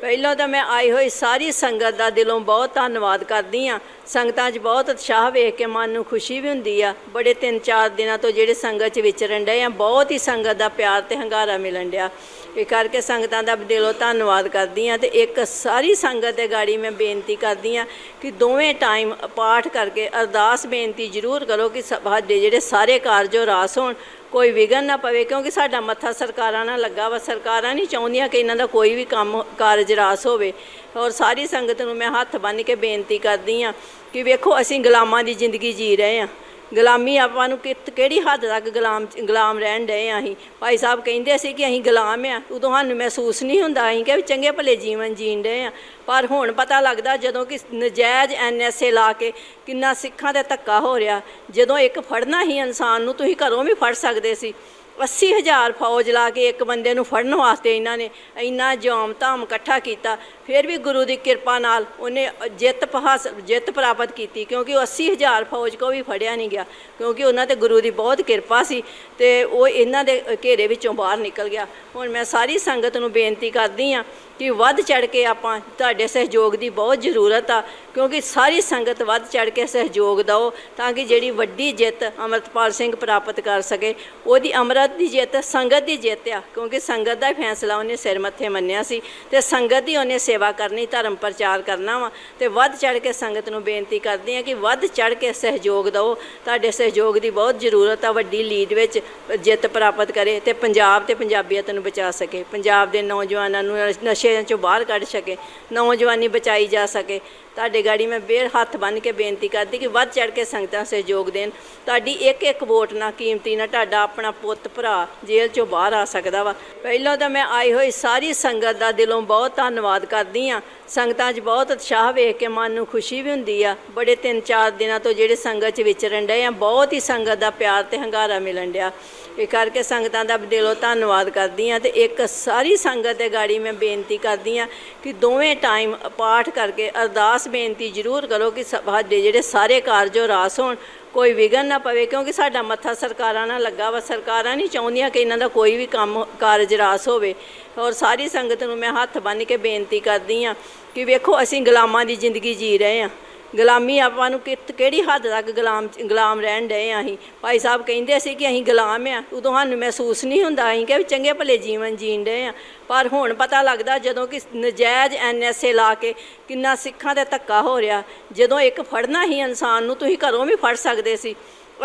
ਪਹਿਲਾਂ ਤਾਂ ਮੈਂ ਆਈ ਹੋਈ ਸਾਰੀ ਸੰਗਤ ਦਾ ਦਿਲੋਂ ਬਹੁਤ ਧੰਨਵਾਦ ਕਰਦੀ ਆ ਸੰਗਤਾਂ 'ਚ ਬਹੁਤ ਉਤਸ਼ਾਹ ਵੇਖ ਕੇ ਮਨ ਨੂੰ ਖੁਸ਼ੀ ਵੀ ਹੁੰਦੀ ਆ। ਬੜੇ ਤਿੰਨ ਚਾਰ ਦਿਨਾਂ ਤੋਂ ਜਿਹੜੇ ਸੰਗਤ 'ਚ ਵਿਚਰਨ ਡਏ ਆ, ਬਹੁਤ ਹੀ ਸੰਗਤ ਦਾ ਪਿਆਰ ਤੇ ਹੰਗਾਰਾ ਮਿਲਣ ਡਿਆ। ਇਹ ਕਰਕੇ ਸੰਗਤਾਂ ਦਾ ਦਿਲੋਂ ਧੰਨਵਾਦ ਕਰਦੀ ਆ ਤੇ ਇੱਕ ਸਾਰੀ ਸੰਗਤ ਦੇ ਗਾੜੀ ਮੈਂ ਬੇਨਤੀ ਕਰਦੀ ਆ ਕਿ ਦੋਵੇਂ ਟਾਈਮ ਪਾਠ ਕਰਕੇ ਅਰਦਾਸ ਬੇਨਤੀ ਜ਼ਰੂਰ ਕਰੋ ਕਿ ਸਾਡੇ ਜਿਹੜੇ ਸਾਰੇ ਕਾਰਜੋ ਰਾਸ ਹੋਣ ਕੋਈ ਵਿਗਨ ਨਾ ਪਵੇ, ਕਿਉਂਕਿ ਸਾਡਾ ਮੱਥਾ ਸਰਕਾਰਾਂ ਨਾਲ ਲੱਗਾ ਵਾ। ਸਰਕਾਰਾਂ ਨਹੀਂ ਚਾਹੁੰਦੀਆਂ ਕਿ ਇਹਨਾਂ ਦਾ ਕੋਈ ਵੀ ਕੰਮ, ਕਾਰਜ ਰਾਸ ਹੋਵੇ। ਔਰ ਸਾਰੀ ਸੰਗਤ ਨੂੰ ਮੈਂ ਹੱਥ ਬੰਨ੍ਹ ਕੇ ਬੇਨਤੀ ਕਰਦੀ ਆ ਕਿ ਵੇਖੋ, ਅਸੀਂ ਗੁਲਾਮਾਂ ਦੀ ਜ਼ਿੰਦਗੀ ਜੀ ਰਹੇ ਆ ਗੁਲਾਮੀ ਆਪਾਂ ਨੂੰ ਕਿ- ਕਿਹੜੀ ਹੱਦ ਤੱਕ ਗੁਲਾਮ ਗੁਲਾਮ ਰਹਿਣ ਡਏ ਆ ਅਸੀਂ? ਭਾਈ ਸਾਹਿਬ ਕਹਿੰਦੇ ਸੀ ਕਿ ਅਸੀਂ ਗੁਲਾਮ ਆ। ਉਦੋਂ ਸਾਨੂੰ ਮਹਿਸੂਸ ਨਹੀਂ ਹੁੰਦਾ? ਅਸੀਂ ਕਿ ਵੀ ਚੰਗੇ ਭਲੇ ਜੀਵਨ ਜੀਣ ਡਏ ਆ। ਪਰ ਹੁਣ ਪਤਾ ਲੱਗਦਾ ਜਦੋਂ ਕਿ ਨਜਾਇਜ਼ ਐਨਐਸਏ ਲਾ ਕੇ ਕਿੰਨਾ ਸਿੱਖਾਂ ਤੇ ਧੱਕਾ ਹੋ ਰਿਹਾ। ਜਦੋਂ ਇੱਕ ਫੜਨਾ ਹੀ ਇਨਸਾਨ ਨੂੰ ਤੁਸੀਂ ਘਰੋਂ ਵੀ ਫੜ ਸਕਦੇ ਸੀ। 80000 ਫੌਜ ਲਾ ਕੇ ਇੱਕ ਬੰਦੇ ਨੂੰ ਫੜਨ ਵਾਸਤੇ ਇਹਨਾਂ ਨੇ ਇੰਨਾ ਜੋਮ ਧਾਮ ਇਕੱਠਾ ਕੀਤਾ। ਫਿਰ ਵੀ ਗੁਰੂ ਦੀ ਕਿਰਪਾ ਨਾਲ ਉਹਨੇ ਜਿੱਤ ਪਹਾਸ, ਜਿੱਤ ਪ੍ਰਾਪਤ ਕੀਤੀ, ਕਿਉਂਕਿ ਉਹ 80000 ਫੌਜ ਕੋ ਵੀ ਫੜਿਆ ਨਹੀਂ ਗਿਆ, ਕਿਉਂਕਿ ਉਹਨਾਂ ਤੇ ਗੁਰੂ ਦੀ ਬਹੁਤ ਕਿਰਪਾ ਸੀ ਤੇ ਉਹ ਇਹਨਾਂ ਦੇ ਘੇਰੇ ਵਿੱਚੋਂ ਬਾਹਰ ਨਿਕਲ ਗਿਆ। ਹੁਣ ਮੈਂ ਸਾਰੀ ਸੰਗਤ ਨੂੰ ਬੇਨਤੀ ਕਰਦੀ ਆ ਕਿ ਵੱਧ ਚੜ ਕੇ ਆਪਾਂ ਤੁਹਾਡੇ ਸਹਿਯੋਗ ਦੀ ਬਹੁਤ ਜ਼ਰੂਰਤ ਆ, ਕਿਉਂਕਿ ਸਾਰੀ ਸੰਗਤ ਵੱਧ ਚੜ ਕੇ ਸਹਿਯੋਗ ਦਿਓ ਤਾਂ ਕਿ ਜਿਹੜੀ ਵੱਡੀ ਜਿੱਤ ਅਮਰਤਪਾਲ ਸਿੰਘ ਪ੍ਰਾਪਤ ਕਰ ਸਕੇ। ਉਹਦੀ ਅਮਰਤ ਦੀ ਜਿੱਤ, ਸੰਗਤ ਦੀ ਜਿੱਤ ਆ, ਕਿਉਂਕਿ ਸੰਗਤ ਦਾ ਫੈਸਲਾ ਉਹਨੇ ਸਿਰ ਮੱਥੇ ਮੰਨਿਆ ਸੀ ਤੇ ਸੰਗਤ ਦੀ ਉਹਨੇ ਸੇਵਾ ਕਰਨੀ, ਧਰਮ ਪ੍ਰਚਾਰ ਕਰਨਾ ਵਾ, ਤੇ ਵੱਧ ਚੜ ਕੇ ਸੰਗਤ ਨੂੰ ਬੇਨਤੀ ਕਰਦੀ ਆ ਕਿ ਵੱਧ ਚੜ ਕੇ ਸਹਿਯੋਗ ਦਿਓ। ਤੁਹਾਡੇ ਸਹਿਯੋਗ ਦੀ ਬਹੁਤ ਜ਼ਰੂਰਤ ਆ, ਵੱਡੀ ਲੀਡ ਵਿੱਚ ਜਿੱਤ ਪ੍ਰਾਪਤ ਕਰੇ ਤੇ ਪੰਜਾਬ ਤੇ ਪੰਜਾਬੀਅਤ ਨੂੰ ਬਚਾ ਸਕੇ। ਪੰਜਾਬ ਦੇ ਨੌਜਵਾਨਾਂ ਨੂੰ ਨਸ਼ਿਆਂ ਚੋਂ ਬਾਹਰ ਕੱਢ ਸਕੇ, ਨੌਜਵਾਨੀ ਬਚਾਈ ਜਾ ਸਕੇ। ਤੁਹਾਡੇ ਗਾੜੀ ਮੈਂ ਬੇਰ ਹੱਥ ਬੰਨ੍ਹ ਕੇ ਬੇਨਤੀ ਕਰਦੀ ਕਿ ਵੱਧ ਚੜ ਕੇ ਸੰਗਤਾਂ ਸਹਿਯੋਗ ਦੇਣ। ਤੁਹਾਡੀ ਇੱਕ ਇੱਕ ਵੋਟ ਨਾਲ ਕੀਮਤੀ ਨਾਲ ਤੁਹਾਡਾ ਆਪਣਾ ਪੁੱਤ, ਭਰਾ ਜੇਲ੍ਹ ਚੋਂ ਬਾਹਰ ਆ ਸਕਦਾ ਵਾ। ਪਹਿਲਾਂ ਤਾਂ ਮੈਂ ਆਈ ਹੋਈ ਸਾਰੀ ਸੰਗਤ ਦਾ ਦਿਲੋਂ ਬਹੁਤ ਧੰਨਵਾਦ ਕਰਦੀ ਆ। ਸੰਗਤਾਂ 'ਚ ਬਹੁਤ ਉਤਸ਼ਾਹ ਵੇਖ ਕੇ ਮਨ ਨੂੰ ਖੁਸ਼ੀ ਵੀ ਹੁੰਦੀ ਆ। ਬੜੇ ਤਿੰਨ ਚਾਰ ਦਿਨਾਂ ਤੋਂ ਜਿਹੜੇ ਸੰਗਤ 'ਚ ਵਿਚਰਨ ਡਏ ਆ, ਬਹੁਤ ਹੀ ਸੰਗਤ ਦਾ ਪਿਆਰ ਤੇ ਹੰਗਾਰਾ ਮਿਲਣ ਡਿਆ। ਇਹ ਕਰਕੇ ਸੰਗਤਾਂ ਦਾ ਦਿਲੋਂ ਧੰਨਵਾਦ ਕਰਦੀ ਆ ਤੇ ਇੱਕ ਸਾਰੀ ਸੰਗਤ ਦੇ ਗਾੜੀ ਮੈਂ ਬੇਨਤੀ ਕਰਦੀ ਆ ਕਿ ਦੋਵੇਂ ਟਾਈਮ ਪਾਠ ਕਰਕੇ ਅਰਦਾਸ ਬੇਨਤੀ ਜ਼ਰੂਰ ਕਰੋ ਕਿ ਸਾਡੇ ਜਿਹੜੇ ਸਾਰੇ ਕਾਰਜੋ ਰਾਸ ਹੋਣ ਕੋਈ ਵਿਗਨ ਨਾ ਪਵੇ, ਕਿਉਂਕਿ ਸਾਡਾ ਮੱਥਾ ਸਰਕਾਰਾਂ ਨਾਲ ਲੱਗਾ ਵਾ। ਸਰਕਾਰਾਂ ਨਹੀਂ ਚਾਹੁੰਦੀਆਂ ਕਿ ਇਹਨਾਂ ਦਾ ਕੋਈ ਵੀ ਕੰਮ, ਕਾਰਜ ਰਾਸ ਹੋਵੇ। ਔਰ ਸਾਰੀ ਸੰਗਤ ਨੂੰ ਮੈਂ ਹੱਥ ਬੰਨ੍ਹ ਕੇ ਬੇਨਤੀ ਕਰਦੀ ਆ ਕਿ ਵੇਖੋ, ਅਸੀਂ ਗੁਲਾਮਾਂ ਦੀ ਜ਼ਿੰਦਗੀ ਜੀ ਰਹੇ ਆ ਗੁਲਾਮੀ ਆਪਾਂ ਨੂੰ ਕਿ- ਕਿਹੜੀ ਹੱਦ ਤੱਕ ਗੁਲਾਮ ਗੁਲਾਮ ਰਹਿਣ ਡਏ ਆ ਅਸੀਂ? ਭਾਈ ਸਾਹਿਬ ਕਹਿੰਦੇ ਸੀ ਕਿ ਅਸੀਂ ਗੁਲਾਮ ਆ। ਉਦੋਂ ਸਾਨੂੰ ਮਹਿਸੂਸ ਨਹੀਂ ਹੁੰਦਾ, ਅਸੀਂ ਕਿ ਵੀ ਚੰਗੇ ਭਲੇ ਜੀਵਨ ਜੀਣ ਡਏ ਆ। ਪਰ ਹੁਣ ਪਤਾ ਲੱਗਦਾ ਜਦੋਂ ਕਿ ਨਜਾਇਜ਼ ਐਨਐਸਏ ਲਾ ਕੇ ਕਿੰਨਾ ਸਿੱਖਾਂ ਤੇ ਧੱਕਾ ਹੋ ਰਿਹਾ। ਜਦੋਂ ਇੱਕ ਫੜਨਾ ਹੀ ਇਨਸਾਨ ਨੂੰ, ਤੁਸੀਂ ਘਰੋਂ ਵੀ ਫੜ ਸਕਦੇ ਸੀ।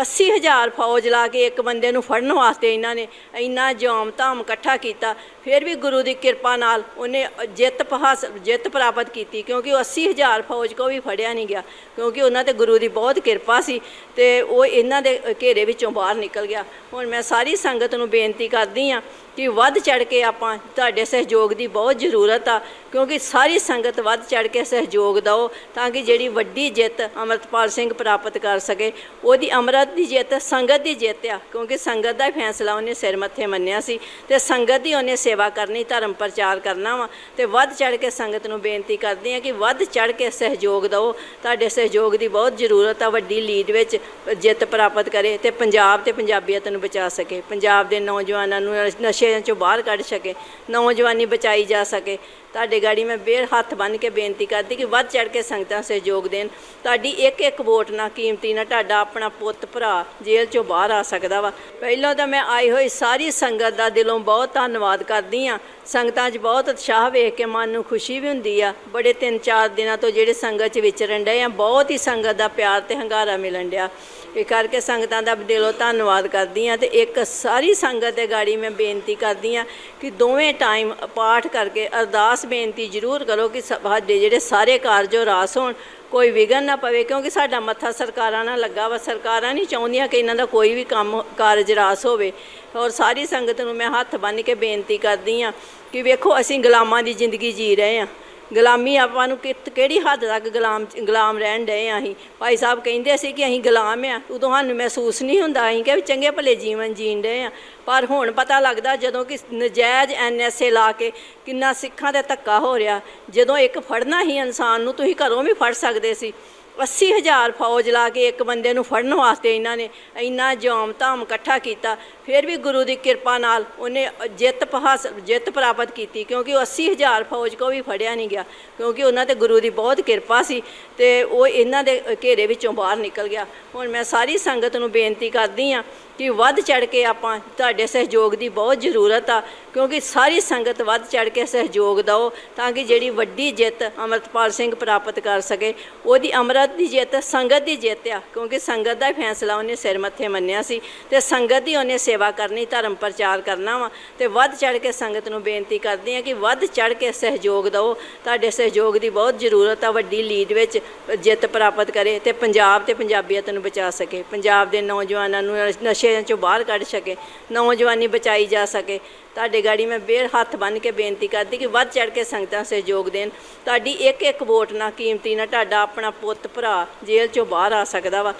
80000 ਫੌਜ ਲਾ ਕੇ ਇੱਕ ਬੰਦੇ ਨੂੰ ਫੜਨ ਵਾਸਤੇ ਇਹਨਾਂ ਨੇ ਇੰਨਾ ਜਾਮ ਧਾਮ ਇਕੱਠਾ ਕੀਤਾ। ਫਿਰ ਵੀ ਗੁਰੂ ਦੀ ਕਿਰਪਾ ਨਾਲ ਉਹਨੇ ਜਿੱਤ ਪਹਾਸ, ਜਿੱਤ ਪ੍ਰਾਪਤ ਕੀਤੀ ਕਿਉਂਕਿ ਉਹ 80000 ਫੌਜ ਕੋ ਵੀ ਫੜਿਆ ਨਹੀਂ ਗਿਆ। ਕਿਉਂਕਿ ਉਹਨਾਂ ਤੇ ਗੁਰੂ ਦੀ ਬਹੁਤ ਕਿਰਪਾ ਸੀ ਤੇ ਉਹ ਇਹਨਾਂ ਦੇ ਘੇਰੇ ਵਿੱਚੋਂ ਬਾਹਰ ਨਿਕਲ ਗਿਆ। ਹੁਣ ਮੈਂ ਸਾਰੀ ਸੰਗਤ ਨੂੰ ਬੇਨਤੀ ਕਰਦੀ ਆ ਕਿ ਵੱਧ ਚੜ ਕੇ ਆਪਾਂ ਤੁਹਾਡੇ ਸਹਿਯੋਗ ਦੀ ਬਹੁਤ ਜ਼ਰੂਰਤ ਆ ਕਿਉਂਕਿ ਸਾਰੀ ਸੰਗਤ ਵੱਧ ਚੜ ਕੇ ਸਹਿਯੋਗ ਦਿਓ ਤਾਂ ਕਿ ਜਿਹੜੀ ਵੱਡੀ ਜਿੱਤ ਅਮਰਤਪਾਲ ਸਿੰਘ ਪ੍ਰਾਪਤ ਕਰ ਸਕੇ। ਉਹਦੀ ਅਮਰਤ ਦੀ ਜਿੱਤ, ਸੰਗਤ ਦੀ ਜਿੱਤ ਆ, ਕਿਉਂਕਿ ਸੰਗਤ ਦਾ ਫੈਸਲਾ ਉਹਨੇ ਸਿਰ ਮੱਥੇ ਮੰਨਿਆ ਸੀ ਤੇ ਸੰਗਤ ਦੀ ਉਹਨੇ ਸੇਵਾ ਕਰਨੀ, ਧਰਮ ਪ੍ਰਚਾਰ ਕਰਨਾ ਵਾ। ਤੇ ਵੱਧ ਚੜ ਕੇ ਸੰਗਤ ਨੂੰ ਬੇਨਤੀ ਕਰਦੀ ਆ ਕਿ ਵੱਧ ਚੜ ਕੇ ਸਹਿਯੋਗ ਦਿਓ। ਤੁਹਾਡੇ ਸਹਿਯੋਗ ਦੀ ਬਹੁਤ ਜ਼ਰੂਰਤ ਆ, ਵੱਡੀ ਲੀਡ ਵਿੱਚ ਜਿੱਤ ਪ੍ਰਾਪਤ ਕਰੇ ਤੇ ਪੰਜਾਬ ਤੇ ਪੰਜਾਬੀਅਤ ਨੂੰ ਬਚਾ ਸਕੇ। ਪੰਜਾਬ ਦੇ ਨੌਜਵਾਨਾਂ ਨੂੰ ਨਸ਼ਿਆਂ ਚੋਂ ਬਾਹਰ ਕੱਢ ਸਕੇ, ਨੌਜਵਾਨੀ ਬਚਾਈ ਜਾ ਸਕੇ। ਤੁਹਾਡੇ ਗਾੜੀ ਮੈਂ ਬੇਰ ਹੱਥ ਬੰਨ੍ਹ ਕੇ ਬੇਨਤੀ ਕਰਦੀ ਕਿ ਵੱਧ ਚੜ ਕੇ ਸੰਗਤਾਂ ਸਹਿਯੋਗ ਦੇਣ। ਤੁਹਾਡੀ ਇੱਕ ਇੱਕ ਵੋਟ ਨਾਲ ਕੀਮਤੀ ਨਾਲ ਤੁਹਾਡਾ ਆਪਣਾ ਪੁੱਤ ਭਰਾ ਜੇਲ੍ਹ ਚੋਂ ਬਾਹਰ ਆ ਸਕਦਾ ਵਾ। ਪਹਿਲਾਂ ਤਾਂ ਮੈਂ ਆਈ ਹੋਈ ਸਾਰੀ ਸੰਗਤ ਦਾ ਦਿਲੋਂ ਬਹੁਤ ਧੰਨਵਾਦ ਕਰਦੀ ਆ ਸੰਗਤਾਂ 'ਚ ਬਹੁਤ ਉਤਸ਼ਾਹ ਵੇਖ ਕੇ ਮਨ ਨੂੰ ਖੁਸ਼ੀ ਵੀ ਹੁੰਦੀ ਆ। ਬੜੇ ਤਿੰਨ ਚਾਰ ਦਿਨਾਂ ਤੋਂ ਜਿਹੜੇ ਸੰਗਤ 'ਚ ਵਿਚਰਨ ਡਏ ਆ, ਬਹੁਤ ਹੀ ਸੰਗਤ ਦਾ ਪਿਆਰ ਤੇ ਹੰਗਾਰਾ ਮਿਲਣ ਡਿਆ। ਇਹ ਕਰਕੇ ਸੰਗਤਾਂ ਦਾ ਦਿਲੋਂ ਧੰਨਵਾਦ ਕਰਦੀ ਆ ਤੇ ਇੱਕ ਸਾਰੀ ਸੰਗਤ ਦੇ ਗਾੜੀ ਮੈਂ ਬੇਨਤੀ ਕਰਦੀ ਆ ਕਿ ਦੋਵੇਂ ਟਾਈਮ ਪਾਠ ਕਰਕੇ ਅਰਦਾਸ ਬੇਨਤੀ ਜ਼ਰੂਰ ਕਰੋ ਕਿ ਸਾਡੇ ਜਿਹੜੇ ਸਾਰੇ ਕਾਰਜੋ ਰਾਸ ਹੋਣ ਕੋਈ ਵਿਗਨ ਨਾ ਪਵੇ, ਕਿਉਂਕਿ ਸਾਡਾ ਮੱਥਾ ਸਰਕਾਰਾਂ ਨਾਲ ਲੱਗਾ ਵਾ। ਸਰਕਾਰਾਂ ਨਹੀਂ ਚਾਹੁੰਦੀਆਂ ਕਿ ਇਹਨਾਂ ਦਾ ਕੋਈ ਵੀ ਕੰਮ, ਕਾਰਜ ਰਾਸ ਹੋਵੇ। ਔਰ ਸਾਰੀ ਸੰਗਤ ਨੂੰ ਮੈਂ ਹੱਥ ਬੰਨ੍ਹ ਕੇ ਬੇਨਤੀ ਕਰਦੀ ਆ ਕਿ ਵੇਖੋ, ਅਸੀਂ ਗੁਲਾਮਾਂ ਦੀ ਜ਼ਿੰਦਗੀ ਜੀ ਰਹੇ ਆ ਗੁਲਾਮੀ ਆਪਾਂ ਨੂੰ ਕਿ- ਕਿਹੜੀ ਹੱਦ ਤੱਕ ਗੁਲਾਮ ਗੁਲਾਮ ਰਹਿਣ ਡਏ ਆ ਅਸੀਂ? ਭਾਈ ਸਾਹਿਬ ਕਹਿੰਦੇ ਸੀ ਕਿ ਅਸੀਂ ਗੁਲਾਮ ਆ। ਉਦੋਂ ਸਾਨੂੰ ਮਹਿਸੂਸ ਨਹੀਂ ਹੁੰਦਾ। ਅਸੀਂ ਕਿ ਵੀ ਚੰਗੇ ਭਲੇ ਜੀਵਨ ਜੀਣ ਡਏ ਆ। ਪਰ ਹੁਣ ਪਤਾ ਲੱਗਦਾ ਜਦੋਂ ਕਿ ਨਜਾਇਜ਼ ਐਨਐਸਏ ਲਾ ਕੇ ਕਿੰਨਾ ਸਿੱਖਾਂ ਤੇ ਧੱਕਾ ਹੋ ਰਿਹਾ। ਜਦੋਂ ਇੱਕ ਫੜਨਾ ਹੀ ਇਨਸਾਨ ਨੂੰ, ਤੁਸੀਂ ਘਰੋਂ ਵੀ ਫੜ ਸਕਦੇ ਸੀ। 80000 ਫੌਜ ਲਾ ਕੇ ਇੱਕ ਬੰਦੇ ਨੂੰ ਫੜਨ ਵਾਸਤੇ ਇਹਨਾਂ ਨੇ ਇੰਨਾ ਜਾਮ ਧਾਮ ਇਕੱਠਾ ਕੀਤਾ। ਫਿਰ ਵੀ ਗੁਰੂ ਦੀ ਕਿਰਪਾ ਨਾਲ ਉਹਨੇ ਜਿੱਤ ਹਾਸਲ ਜਿੱਤ ਪ੍ਰਾਪਤ ਕੀਤੀ ਕਿਉਂਕਿ ਉਹ 80000 ਫੌਜ ਕੋ ਵੀ ਫੜਿਆ ਨਹੀਂ ਗਿਆ। ਕਿਉਂਕਿ ਉਹਨਾਂ ਤੇ ਗੁਰੂ ਦੀ ਬਹੁਤ ਕਿਰਪਾ ਸੀ ਤੇ ਉਹ ਇਹਨਾਂ ਦੇ ਘੇਰੇ ਵਿੱਚੋਂ ਬਾਹਰ ਨਿਕਲ ਗਿਆ। ਹੁਣ ਮੈਂ ਸਾਰੀ ਸੰਗਤ ਨੂੰ ਬੇਨਤੀ ਕਰਦੀ ਆ ਕਿ ਵੱਧ ਚੜ ਕੇ ਆਪਾਂ ਤੁਹਾਡੇ ਸਹਿਯੋਗ ਦੀ ਬਹੁਤ ਜ਼ਰੂਰਤ ਆ ਕਿਉਂਕਿ ਸਾਰੀ ਸੰਗਤ ਵੱਧ ਚੜ ਕੇ ਸਹਿਯੋਗ ਦਿਓ ਤਾਂ ਕਿ ਜਿਹੜੀ ਵੱਡੀ ਜਿੱਤ ਅਮਰਤਪਾਲ ਸਿੰਘ ਪ੍ਰਾਪਤ ਕਰ ਸਕੇ। ਉਹਦੀ ਸੰਗਤ ਦੀ ਜਿੱਤ, ਸੰਗਤ ਦੀ ਜਿੱਤ ਆ, ਕਿਉਂਕਿ ਸੰਗਤ ਦਾ ਫੈਸਲਾ ਉਹਨੇ ਸਿਰ ਮੱਥੇ ਮੰਨਿਆ ਸੀ ਤੇ ਸੰਗਤ ਦੀ ਉਹਨੇ ਸੇਵਾ ਕਰਨੀ, ਧਰਮ ਪ੍ਰਚਾਰ ਕਰਨਾ ਵਾ ਤੇ ਵੱਧ ਚੜ ਕੇ ਸੰਗਤ ਨੂੰ ਬੇਨਤੀ ਕਰਦੇ ਆ ਕਿ ਵੱਧ ਚੜ ਕੇ ਸਹਿਯੋਗ ਦਿਓ ਤੁਹਾਡੇ ਸਹਿਯੋਗ ਦੀ ਬਹੁਤ ਜ਼ਰੂਰਤ ਆ, ਵੱਡੀ ਲੀਡ ਵਿੱਚ ਜਿੱਤ ਪ੍ਰਾਪਤ ਕਰੇ ਤੇ ਪੰਜਾਬ ਤੇ ਪੰਜਾਬੀਅਤ ਨੂੰ ਬਚਾ ਸਕੇ, ਪੰਜਾਬ ਦੇ ਨੌਜਵਾਨਾਂ ਨੂੰ ਨਸ਼ਿਆਂ ਚੋਂ ਬਾਹਰ ਕੱਢ ਸਕੇ, ਨੌਜਵਾਨੀ ਬਚਾਈ ਜਾ ਸਕੇ। ਤੁਹਾਡੇ ਗਾੜੀ ਮੈਂ ਬੇਰ ਹੱਥ ਬੰਨ ਕੇ ਬੇਨਤੀ ਕਰਦੀ ਕਿ ਵੱਧ ਚੜ ਕੇ ਸੰਗਤਾਂ ਸਹਿਯੋਗ ਦੇਣ। ਤੁਹਾਡੀ ਇੱਕ ਇੱਕ ਵੋਟ ਨਾ ਕੀਮਤੀ ਨਾ ਤੁਹਾਡਾ ਆਪਣਾ ਪੁੱਤ ਭਰਾ ਜੇਲ੍ਹ ਚੋਂ ਬਾਹਰ ਆ ਸਕਦਾ ਵਾ।